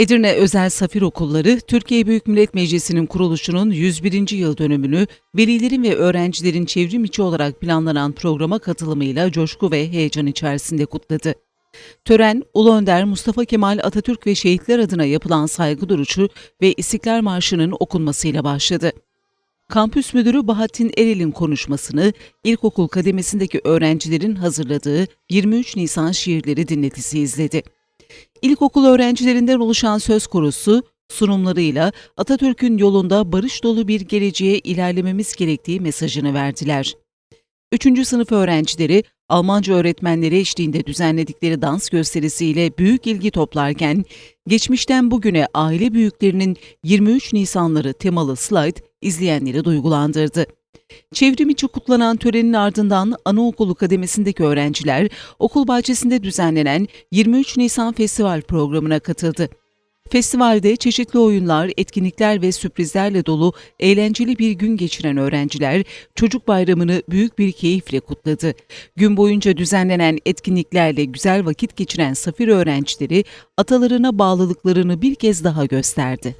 Edirne Özel Safir Okulları, Türkiye Büyük Millet Meclisi'nin kuruluşunun 101. yıl dönümünü velilerin ve öğrencilerin çevrim içi olarak planlanan programa katılımıyla coşku ve heyecan içerisinde kutladı. Tören, Ulu Önder Mustafa Kemal Atatürk ve şehitler adına yapılan saygı duruşu ve İstiklal Marşı'nın okunmasıyla başladı. Kampüs Müdürü Bahattin Erel'in konuşmasını ilkokul kademesindeki öğrencilerin hazırladığı 23 Nisan şiirleri dinletisi izledi. İlkokul öğrencilerinden oluşan söz korusu sunumlarıyla Atatürk'ün yolunda barış dolu bir geleceğe ilerlememiz gerektiği mesajını verdiler. Üçüncü sınıf öğrencileri Almanca öğretmenleri eşliğinde düzenledikleri dans gösterisiyle büyük ilgi toplarken, geçmişten bugüne aile büyüklerinin 23 Nisanları temalı slide izleyenleri duygulandırdı. Çevrim içi kutlanan törenin ardından anaokulu kademesindeki öğrenciler okul bahçesinde düzenlenen 23 Nisan Festival programına katıldı. Festivalde çeşitli oyunlar, etkinlikler ve sürprizlerle dolu eğlenceli bir gün geçiren öğrenciler çocuk bayramını büyük bir keyifle kutladı. Gün boyunca düzenlenen etkinliklerle güzel vakit geçiren Safir öğrencileri atalarına bağlılıklarını bir kez daha gösterdi.